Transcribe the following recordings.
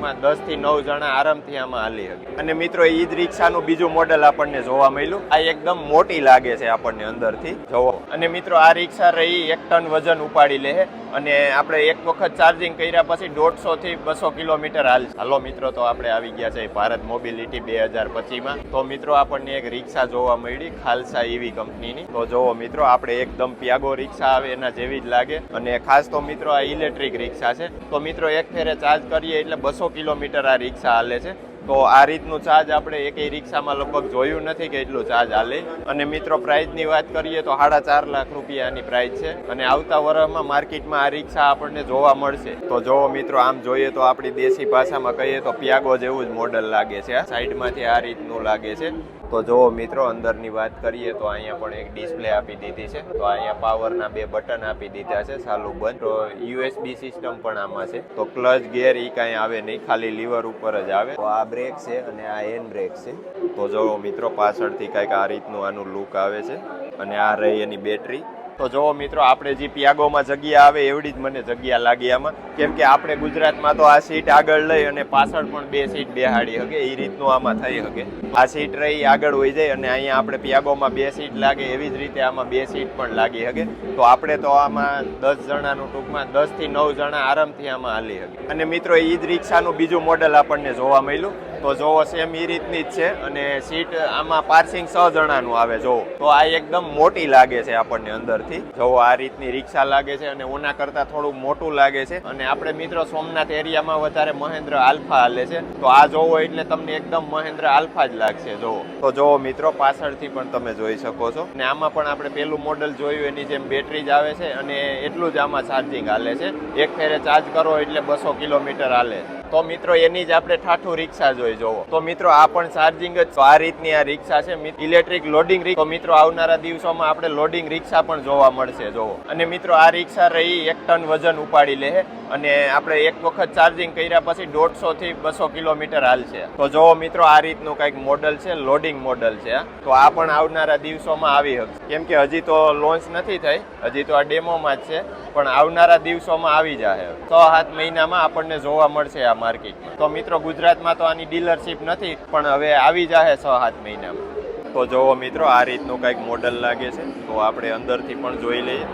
માં દસથી નવ જણા આરામથી આમાં હાલી શકે. અને મિત્રો ઈ જ રિક્ષાનું બીજું મોડેલ આપણને જોવા મળ્યું. આ એકદમ મોટી લાગે છે આપણને અંદરથી. જોવો. અને મિત્રો, આ રિક્ષા રહી એક ટન વજન ઉપાડી લે અને આપણે એક વખત ચાર્જિંગ કર્યા પછી દોઢસો થી બસો કિલોમીટર હાલ. હાલો મિત્રો, તો આપણે આવી ગયા છે ભારત મોબિલિટી બે હજાર પચીમાં તો મિત્રો, આપણને એક રિક્ષા જોવા મળી ખાલસા ઈવી કંપનીની. તો જોવો મિત્રો, આપણે એકદમ પ્યાગો રિક્ષા આવે, એના જેવી જ લાગે. અને ખાસ તો મિત્રો, આ ઇલેક્ટ્રિક રિક્ષા છે. તો મિત્રો, એક ફેરે ચાર્જ કરીએ એટલે બસો કિલોમીટર આ રિક્ષા હાલે છે. તો આ રીતનું ચાર્જ આપણે એકેય રિક્ષામાં લગભગ જોયું નથી કે એટલું ચાર્જ હાલે. અને મિત્રો પ્રાઇસની વાત કરીએ તો સાડા ચાર લાખ રૂપિયાની પ્રાઇસ છે. અને આવતા વર્ષમાં માર્કેટમાં આ રિક્ષા આપણને જોવા મળશે. તો જો મિત્રો, આમ જોઈએ તો આપણી દેશી ભાષામાં કહીએ તો પિયાગો જેવું જ મોડલ લાગે છે. આ સાઈડમાંથી આ રીતનું લાગે છે. તો જો મિત્રો, અંદરની વાત કરીએ તો અહીંયા પણ એક ડિસ્પ્લે આપી દીધી છે. તો અહીંયા પાવરના બે બટન આપી દીધા છે, ચાલુ બંધ. તો યુએસબી સિસ્ટમ પણ આમાં છે. તો ક્લચ ગેર એ કાંઈ આવે નહીં, ખાલી લીવર ઉપર જ આવે. તો આ બ્રેક છે અને આ એન બ્રેક છે. તો જો મિત્રો, પાછળથી કાંઈક આ રીતનું આનું લુક આવે છે. અને આ રહી એની બેટરી. તો જો મિત્રો, આપણે જે પિયાગોમાં જગ્યા આવે, એવડી જ મને જગ્યા લાગી આમાં. કેમ કે આપણે ગુજરાતમાં તો આ સીટ આગળ લઈ અને પાછળ પણ બે સીટ બેહાડી શકે એ રીતનું આમાં થઈ શકે આ સીટ રહી, આગળ હોઈ જાય અને અહીંયા આપણે પિયાગોમાં બે સીટ લાગે, એવી જ રીતે આમાં બે સીટ પણ લાગી શકે તો આપણે તો આમાં દસ જણાનું ટૂંકમાં દસથી નવ જણા આરામથી આમાં હાલી શકે અને મિત્રો એ જ રિક્ષાનું બીજું મોડેલ આપણને જોવા મળ્યું. તો જોવો સેમ એ રીતની જ છે. અને સીટ આમાં પાર્સિંગ છ જણાનું આવે જોવો તો આ એકદમ મોટી લાગે છે આપણને અંદરથી. જોવો આ રીતની રિક્ષા લાગે છે અને ઓના કરતા થોડું મોટું લાગે છે. અને આપણે મિત્રો સોમનાથ એરિયામાં વધારે મહેન્દ્ર આલ્ફા હાલે છે. તો આ જોવો એટલે તમને એકદમ મહેન્દ્ર આલ્ફા જ લાગશે જોવો તો જોવો મિત્રો પાછળથી પણ તમે જોઈ શકો છો. અને આમાં પણ આપણે પેલું મોડલ જોયું, એની જેમ બેટરી જ આવે છે. અને એટલું જ આમાં ચાર્જિંગ હાલે છે. એક ફેરે ચાર્જ કરો એટલે બસો કિલોમીટર હાલે. તો મિત્રો એની જ આપણે ઠાઠું રિક્ષા જોઈ જોવો. તો મિત્રો, આ પણ ચાર્જિંગ જ આ રીતની આ રિક્ષા છે. ઇલેક્ટ્રિક લોડિંગ રિક્ષા તો મિત્રો, આવનારા દિવસોમાં આપણે લોડિંગ રિક્ષા પણ જોવા મળશે, જોવો. અને મિત્રો, આ રિક્ષા રહી એક ટન વજન ઉપાડી લે. અને આપણે એક વખત ચાર્જિંગ કર્યા પછી દોઢસો થી બસો કિલોમીટર હાલશે. તો જોવો મિત્રો, આ રીતનું કંઈક મોડલ છે લોડિંગ મોડલ છે તો આ પણ આવનારા દિવસોમાં આવી શકશે કેમ કે હજી તો લોન્ચ નથી થઈ, હજી તો આ ડેમોમાં જ છે, પણ આવનારા દિવસોમાં આવી જશે છ સાત મહિનામાં આપણને જોવા મળશે આ માર્કેટમાં તો મિત્રો, ગુજરાતમાં તો આની ડીલરશીપ નથી, પણ હવે આવી જશે છ સાત મહિનામાં. તો જોવો મિત્રો, આ રીતનું કંઈક મોડલ લાગે છે. તો આપણે અંદરથી પણ જોઈ લઈએ.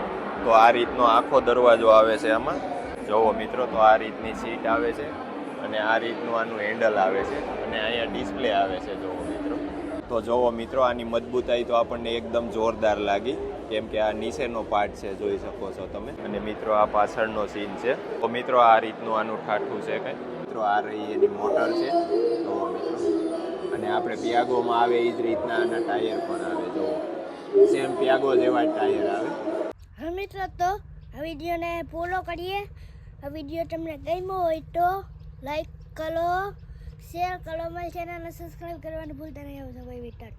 તો આ રીતનો આખો દરવાજો આવે છે આમાં. જોવો મિત્રો, તો આ રીતની સીટ આવે છે અને આ રીતનું આનું હેન્ડલ આવે છે અને અહીંયા ડિસ્પ્લે આવે છે, જોવો મિત્રો. તો જોવો મિત્રો, આની મજબૂતાઈ તો આપણને એકદમ જોરદાર લાગી. કેમ કે આ નીચેનો પાર્ટ છે, જોઈ શકો છો તમે. અને મિત્રો, આ પાછળનો સીન છે. તો મિત્રો, આ રીતનું આનું ઠાઠું છે કંઈ. મિત્રો, આ રહી એની મોટર છે. તો મિત્રો. અને આપણે પિયાગોમાં આવે એ જ રીતના આના ટાયર પણ આવે, જોવો. સેમ પિયાગો જેવા ટાયર આવે. હા મિત્રો, તો આ વિડીયોને ફોલો કરીએ. આ વીડિયો તમને ગમ્યો હોય તો લાઈક કરો શેર કરો મારી ચેનલને સબસ્ક્રાઈબ કરવાનું ભૂલતા નહીં. આવજો ભાઈ વિટર